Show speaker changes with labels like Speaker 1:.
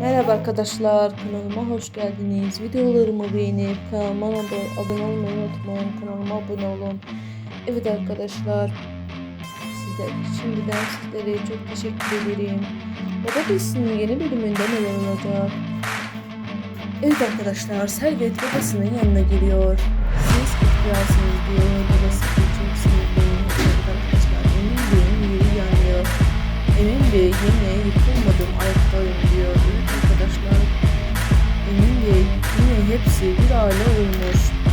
Speaker 1: Merhaba arkadaşlar kanalıma hoş geldiniz. Videolarımı beğenip kanalıma abone olmayı unutmayın. Kanalıma abone olun. Evet arkadaşlar sizler şimdiden sizlere çok teşekkür ederim. Baba dizisinin yeni bölümünde neler olacak? Evet arkadaşlar Servet babasının yanına geliyor. Siz kutlarsınız diyor. Hepsi bir aile olmuş.